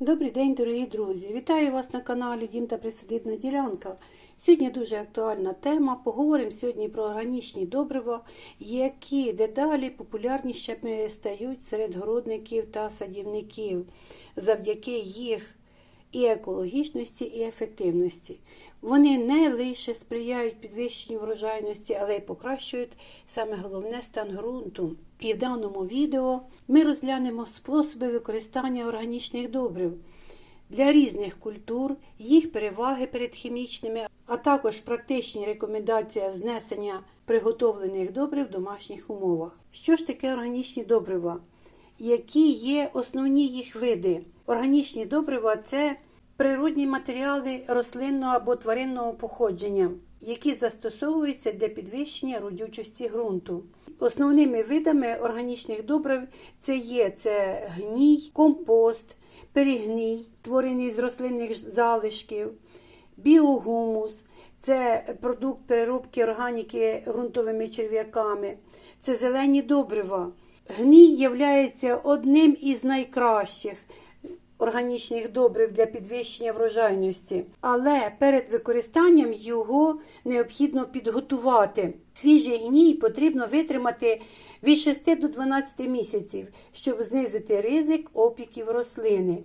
Добрий день, дорогі друзі! Вітаю вас на каналі Дім та Присадибна ділянка. Сьогодні дуже актуальна тема. Поговоримо сьогодні про органічні добрива, які дедалі популярнішими стають серед городників та садівників завдяки їх і екологічності, і ефективності. Вони не лише сприяють підвищенню врожайності, але й покращують саме головне стан ґрунту. І в даному відео ми розглянемо способи використання органічних добрив для різних культур, їх переваги перед хімічними, а також практичні рекомендації знесення приготовлених добрив в домашніх умовах. Що ж таке органічні добрива? Які є основні їх види? Органічні добрива це природні матеріали рослинного або тваринного походження, які застосовуються для підвищення родючості ґрунту. Основними видами органічних добрив це є це гній, компост, перегній, творений з рослинних залишків, біогумус, це продукт переробки органіки ґрунтовими черв'яками, це зелені добрива. Гній є одним із найкращих органічних добрив для підвищення врожайності, але перед використанням його необхідно підготувати. Свіжий гній потрібно витримати від 6 до 12 місяців, щоб знизити ризик опіків рослини.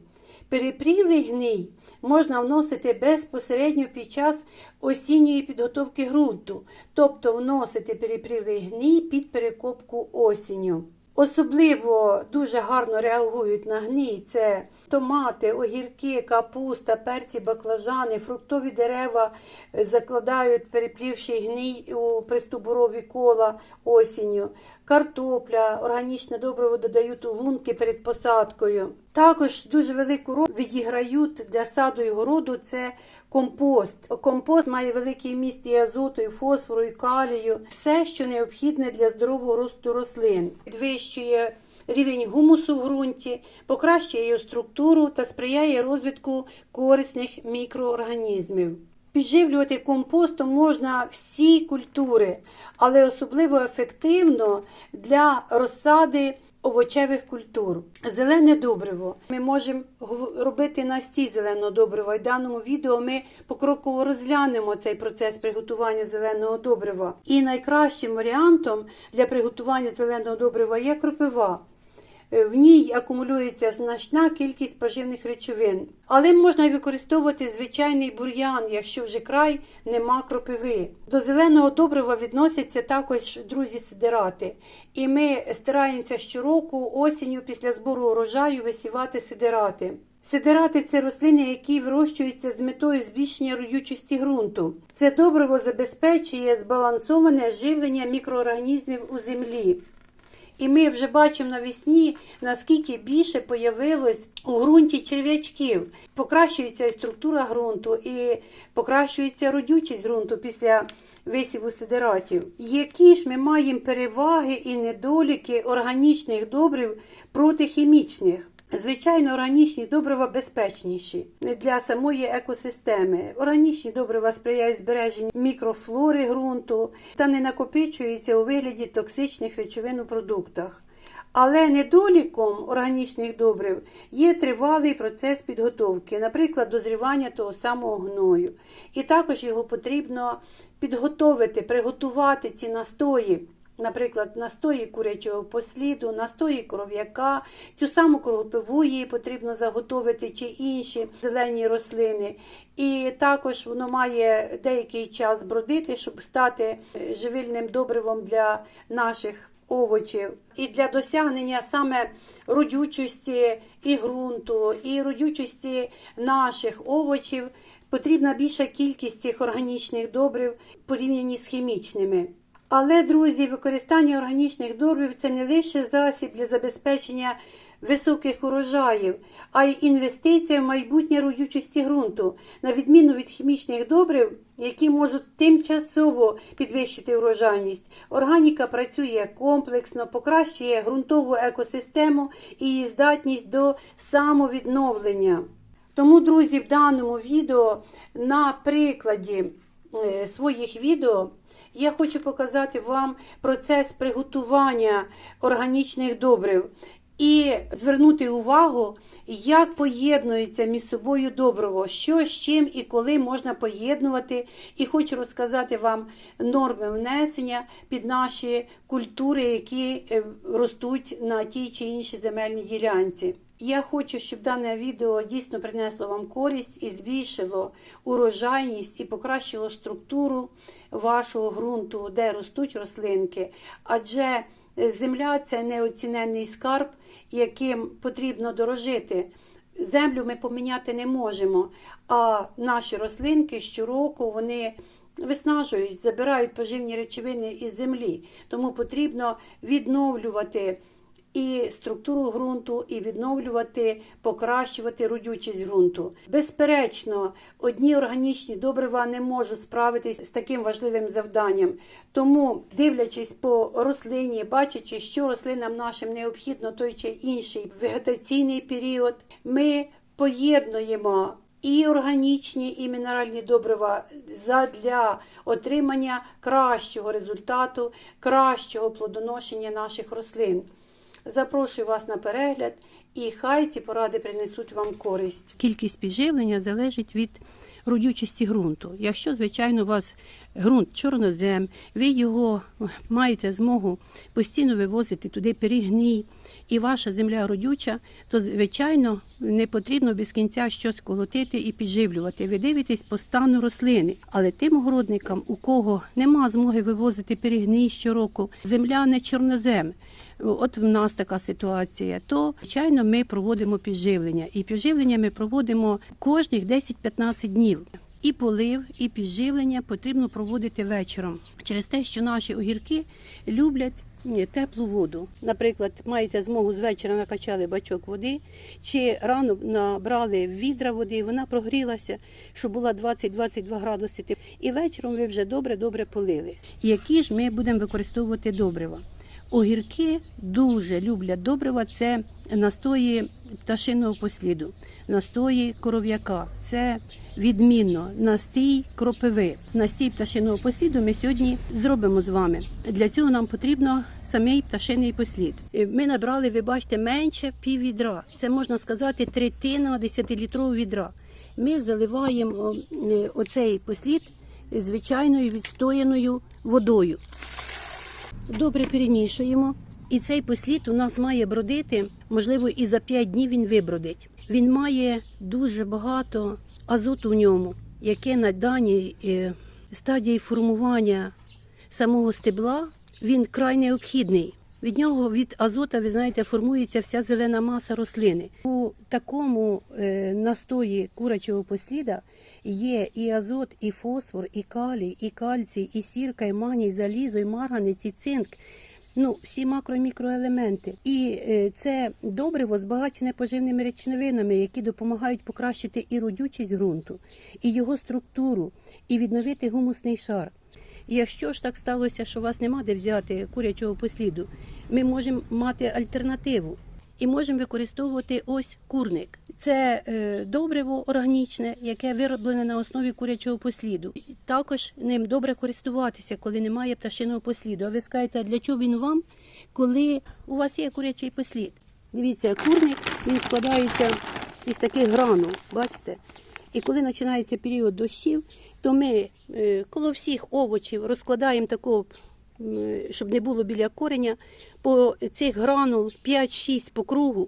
Перепрілий гній можна вносити безпосередньо під час осінньої підготовки ґрунту, тобто вносити перепрілий гній під перекопку осінню. Особливо дуже гарно реагують на гній це томати, огірки, капуста, перці, баклажани, фруктові дерева закладають, переплівши гній у пристубурові кола осінню, картопля, органічне добриво додають у лунки перед посадкою. Також дуже велику роль відіграють для саду і городу це компост. Компост має великий міст і азоту, і фосфору, і калію, все, що необхідне для здорового росту рослин. Підвищує рівень гумусу в ґрунті, покращує його структуру та сприяє розвитку корисних мікроорганізмів. Підживлювати компостом можна всі культури, але особливо ефективно для розсади овочевих культур. Зелене добриво. Ми можемо робити настій зеленого добрива. І в даному відео ми покроково розглянемо цей процес приготування зеленого добрива. І найкращим варіантом для приготування зеленого добрива є кропива. В ній акумулюється значна кількість поживних речовин. Але можна використовувати звичайний бур'ян, якщо вже край нема кропиви. До зеленого добрива відносяться також друзі сидирати. І ми стараємося щороку осінню після збору урожаю висівати сидирати. Сидирати це рослини, які вирощуються з метою збільшення родючості ґрунту. Це добриво забезпечує збалансоване живлення мікроорганізмів у землі. І ми вже бачимо навесні, наскільки більше появилось у ґрунті черв'ячків. Покращується структура ґрунту, і покращується родючість ґрунту після висіву сидератів. Які ж ми маємо переваги і недоліки органічних добрив проти хімічних? Звичайно, органічні добрива безпечніші для самої екосистеми. Органічні добрива сприяють збереженню мікрофлори ґрунту та не накопичуються у вигляді токсичних речовин у продуктах. Але недоліком органічних добрив є тривалий процес підготовки, наприклад, дозрівання того самого гною. І також його потрібно підготовити, приготувати ці настої. Наприклад, настої курячого посліду, настої коров'яка, цю саму кровопиву її потрібно заготовити чи інші зелені рослини. І також воно має деякий час бродити, щоб стати живильним добривом для наших овочів. І для досягнення саме родючості і ґрунту, і родючості наших овочів потрібна більша кількість цих органічних добрив порівняні з хімічними. Але, друзі, використання органічних добрив це не лише засіб для забезпечення високих урожаїв, а й інвестиція в майбутнє родючості ґрунту, на відміну від хімічних добрив, які можуть тимчасово підвищити урожайність. Органіка працює комплексно, покращує ґрунтову екосистему і її здатність до самовідновлення. Тому, друзі, в даному відео на прикладі своїх відео я хочу показати вам процес приготування органічних добрив і звернути увагу, як поєднується між собою добриво, що з чим і коли можна поєднувати. І хочу розказати вам норми внесення під наші культури, які е, ростуть на тій чи іншій земельній ділянці. Я хочу, щоб дане відео дійсно принесло вам користь і збільшило урожайність і покращило структуру вашого ґрунту, де ростуть рослинки. Адже земля це неоціненний скарб, яким потрібно дорожити. Землю ми поміняти не можемо, а наші рослинки щороку вони виснажують, забирають поживні речовини із землі. Тому потрібно відновлювати і структуру ґрунту, і відновлювати, покращувати родючість ґрунту. Безперечно, одні органічні добрива не можуть справитись з таким важливим завданням. Тому, дивлячись по рослині, бачачи, що рослинам нашим необхідно той чи інший вегетаційний період, ми поєднуємо. І органічні, і мінеральні добрива для отримання кращого результату, кращого плодоношення наших рослин. Запрошую вас на перегляд і хай ці поради принесуть вам користь. Кількість підживлення залежить від родючості ґрунту. Якщо, звичайно, у вас ґрунт чорнозем, ви його маєте змогу постійно вивозити туди перегній, і ваша земля родюча, то, звичайно, не потрібно без кінця щось колотити і підживлювати. Ви дивитесь по стану рослини. Але тим огородникам, у кого нема змоги вивозити перегній щороку, земля не чорнозем. От в нас така ситуація, то звичайно ми проводимо підживлення. І підживлення ми проводимо кожних 10-15 днів. І полив, і підживлення потрібно проводити вечором через те, що наші огірки люблять ні, теплу воду. Наприклад, маєте змогу з вечора накачали бачок води, чи рано набрали відра води, вона прогрілася, щоб була 20-22 градуси. І вечором ви вже добре-добре полили. Які ж ми будемо використовувати добрива? Огірки дуже люблять добрива. Це настої пташиного посліду, настої коров'яка. Це відмінно настій кропиви. Настій пташиного посліду ми сьогодні зробимо з вами. Для цього нам потрібно самий пташиний послід. Ми набрали, ви бачите, менше пів відра. Це можна сказати третина 10-літрового відра. Ми заливаємо е, оцей послід звичайною відстояною водою добре перемішуємо. І цей послід у нас має бродити, можливо, і за 5 днів він вибродить. Він має дуже багато азоту в ньому, яке на даній е, стадії формування самого стебла він край необхідний. Від нього від азота, ви знаєте, формується вся зелена маса рослини. У такому е, настої курячого посліда є і азот, і фосфор, і калій, і кальцій, і сірка, і маній, залізо, і марганець, і цинк. Ну, всі макро і мікроелементи. І це добриво збагачене поживними речовинами, які допомагають покращити і родючість ґрунту, і його структуру, і відновити гумусний шар. Якщо ж так сталося, що у вас нема де взяти курячого посліду, ми можемо мати альтернативу і можемо використовувати ось курник. Це е, добриво органічне, яке вироблене на основі курячого посліду. Також ним добре користуватися, коли немає пташиного посліду. А ви скажете, для чого він вам, коли у вас є курячий послід? Дивіться, курник він складається із таких гранул, бачите? І коли починається період дощів, то ми е, коло всіх овочів розкладаємо такого, щоб не було біля кореня, по цих гранул 5-6 по кругу.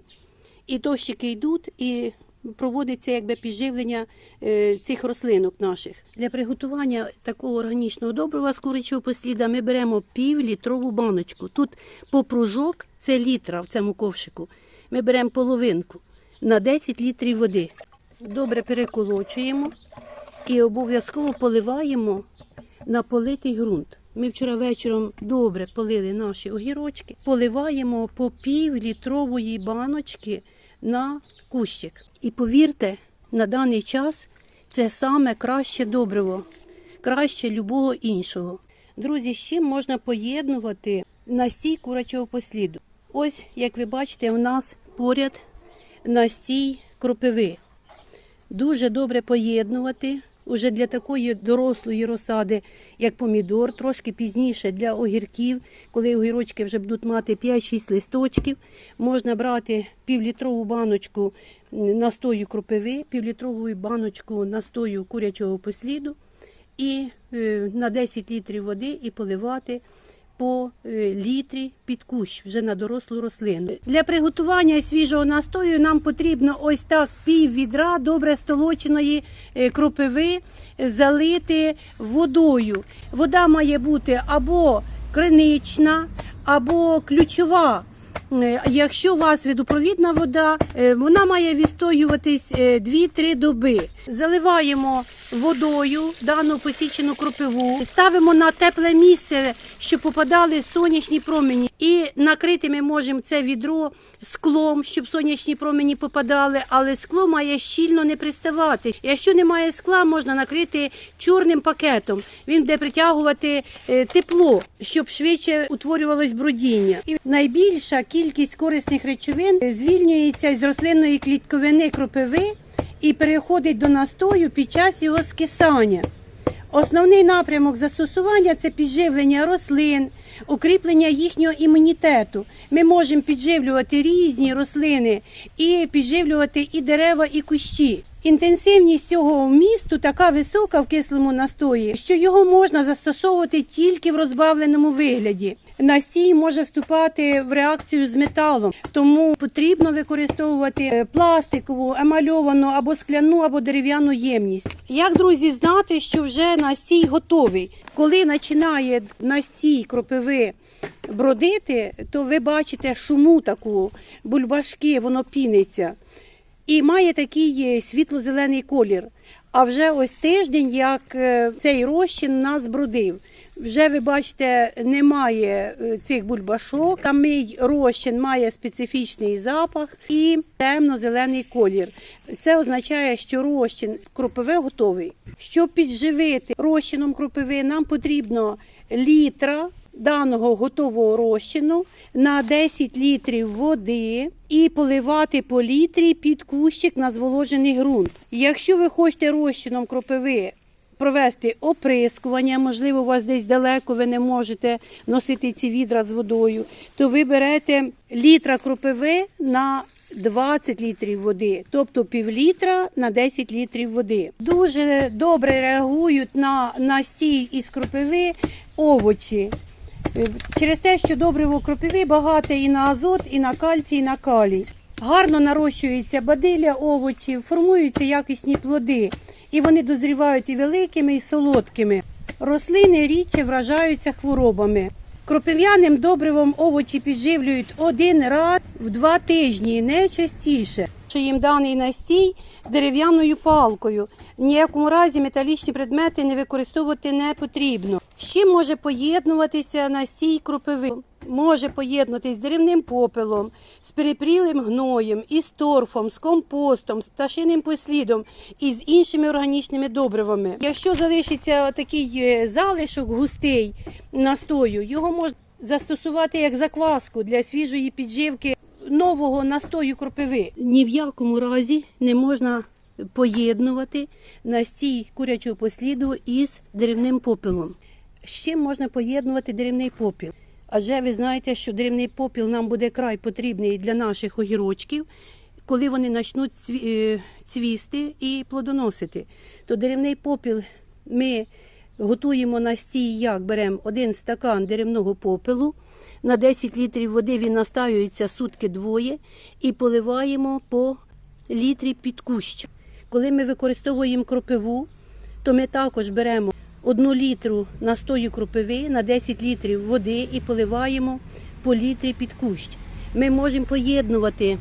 І дощики йдуть, і проводиться якби підживлення е, цих рослинок наших. Для приготування такого органічного добрива з курячого посліда ми беремо півлітрову баночку. Тут по пружок це літра в цьому ковшику. Ми беремо половинку на 10 літрів води. Добре переколочуємо і обов'язково поливаємо на политий ґрунт. Ми вчора вечором добре полили наші огірочки, поливаємо по пів літрової баночки на кущик. І повірте, на даний час це саме краще добриво, краще любого іншого. Друзі, з чим можна поєднувати настій курячого посліду? Ось, як ви бачите, у нас поряд настій кропиви. Дуже добре поєднувати уже для такої дорослої розсади, як помідор, трошки пізніше для огірків, коли огірочки вже будуть мати 5-6 листочків, можна брати півлітрову баночку настою кропиви, півлітрову баночку настою курячого посліду і е, на 10 літрів води і поливати по е, літрі під кущ вже на дорослу рослину. Для приготування свіжого настою нам потрібно ось так пів відра добре столоченої е, кропиви залити водою. Вода має бути або кринична, або ключова. Е, Якщо у вас відопровідна вода, е, вона має відстоюватись е, 2-3 доби. Заливаємо водою дану посічену кропиву, ставимо на тепле місце, щоб попадали сонячні промені. І накрити ми можемо це відро склом, щоб сонячні промені попадали, але скло має щільно не приставати. Якщо немає скла, можна накрити чорним пакетом. Він буде притягувати е, тепло, щоб швидше утворювалось бродіння. І найбільша кількість корисних речовин звільнюється з рослинної клітковини кропиви і переходить до настою під час його скисання. Основний напрямок застосування це підживлення рослин, укріплення їхнього імунітету. Ми можемо підживлювати різні рослини і підживлювати і дерева, і кущі. Інтенсивність цього вмісту така висока в кислому настої, що його можна застосовувати тільки в розбавленому вигляді. Настій може вступати в реакцію з металом, тому потрібно використовувати е, пластикову, емальовану або скляну, або дерев'яну ємність. Як друзі знати, що вже настій готовий? Коли починає настій кропиви бродити, то ви бачите шуму таку, бульбашки, воно піниться і має такий е, світло-зелений колір. А вже ось тиждень, як е, цей розчин нас бродив. Вже ви бачите, немає е, цих бульбашок. Самий розчин має специфічний запах і темно-зелений колір. Це означає, що розчин кропиви готовий. Щоб підживити розчином кропиви, нам потрібно літра даного готового розчину на 10 літрів води і поливати по літрі під кущик на зволожений ґрунт. Якщо ви хочете розчином кропиви провести оприскування, можливо, у вас десь далеко ви не можете носити ці відра з водою, то ви берете літра кропиви на 20 літрів води, тобто пів літра на 10 літрів води. Дуже добре реагують на настій із кропиви овочі. Е, Через те, що добриво кропиви багате і на азот, і на кальцій, і на калій. Гарно нарощуються бадилля овочів, формуються якісні плоди, і вони дозрівають і великими, і солодкими. Рослини рідше вражаються хворобами. Кропив'яним добривом овочі підживлюють один раз в два тижні, не частіше. Що їм даний настій дерев'яною палкою. В ніякому разі металічні предмети не використовувати не потрібно. З чим може поєднуватися настій кропиви? Може поєднуватись з деревним попелом, з перепрілим гноєм, із торфом, з компостом, з пташиним послідом і з іншими органічними добривами. Якщо залишиться такий е, залишок густий настою, його можна застосувати як закваску для свіжої підживки нового настою кропиви. Ні в якому разі не можна поєднувати настій курячого посліду із деревним попелом. З чим можна поєднувати деревний попіл? Адже ви знаєте, що деревний попіл нам буде край потрібний для наших огірочків, коли вони почнуть е, цвісти і плодоносити. То деревний попіл ми готуємо настій, як беремо один стакан деревного попелу, на 10 літрів води він настаюється сутки двоє і поливаємо по літрі під кущ. Коли ми використовуємо кропиву, то ми також беремо одну літру настою кропиви на 10 літрів води і поливаємо по літрі під кущ. Ми можемо поєднувати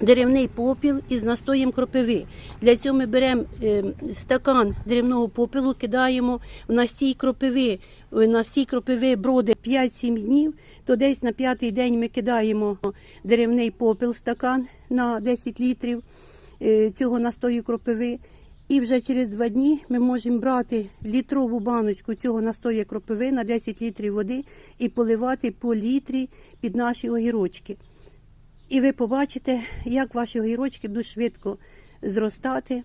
деревний попіл із настоєм кропиви. Для цього ми беремо е, стакан деревного попелу, кидаємо в настій кропиви. Настій кропиви броди 5-7 днів, то десь на п'ятий день ми кидаємо деревний попіл стакан на 10 літрів е, цього настою кропиви. І вже через два дні ми можемо брати літрову баночку цього настою кропиви на 10 літрів води і поливати по літрі під наші огірочки. І ви побачите, як ваші огірочки будуть швидко зростати,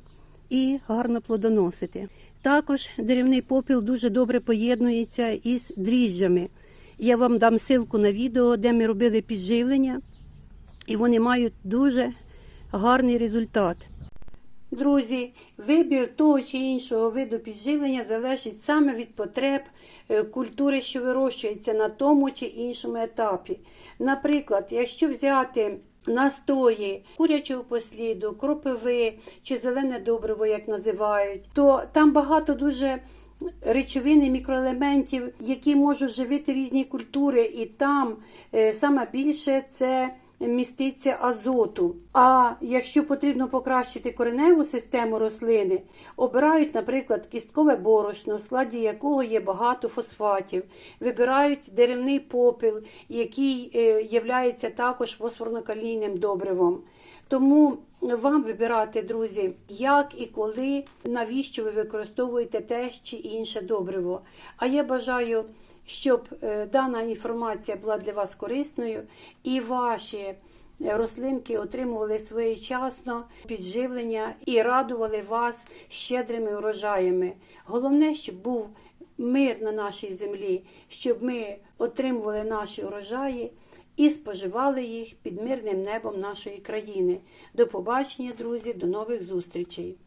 і гарно плодоносити. Також деревний попіл дуже добре поєднується із дріжджами. Я вам дам ссылку на відео, де ми робили підживлення, і вони мають дуже гарний результат. Друзі, вибір того чи іншого виду підживлення залежить саме від потреб е, культури, що вирощується на тому чи іншому етапі. Наприклад, якщо взяти настої курячого посліду, кропиви чи зелене добриво, як називають, то там багато дуже речовин мікроелементів, які можуть живити різні культури, і там е, саме більше це міститься азоту. А якщо потрібно покращити кореневу систему рослини, обирають, наприклад, кісткове борошно, в складі якого є багато фосфатів, вибирають деревний попіл, який е, являється також фосфорно-калійним добривом. Тому вам вибирати, друзі, як і коли, навіщо ви використовуєте те чи інше добриво. А я бажаю, щоб е, дана інформація була для вас корисною і ваші е, рослинки отримували своєчасно підживлення і радували вас щедрими урожаями. Головне, щоб був мир на нашій землі, щоб ми отримували наші урожаї і споживали їх під мирним небом нашої країни. До побачення, друзі, до нових зустрічей!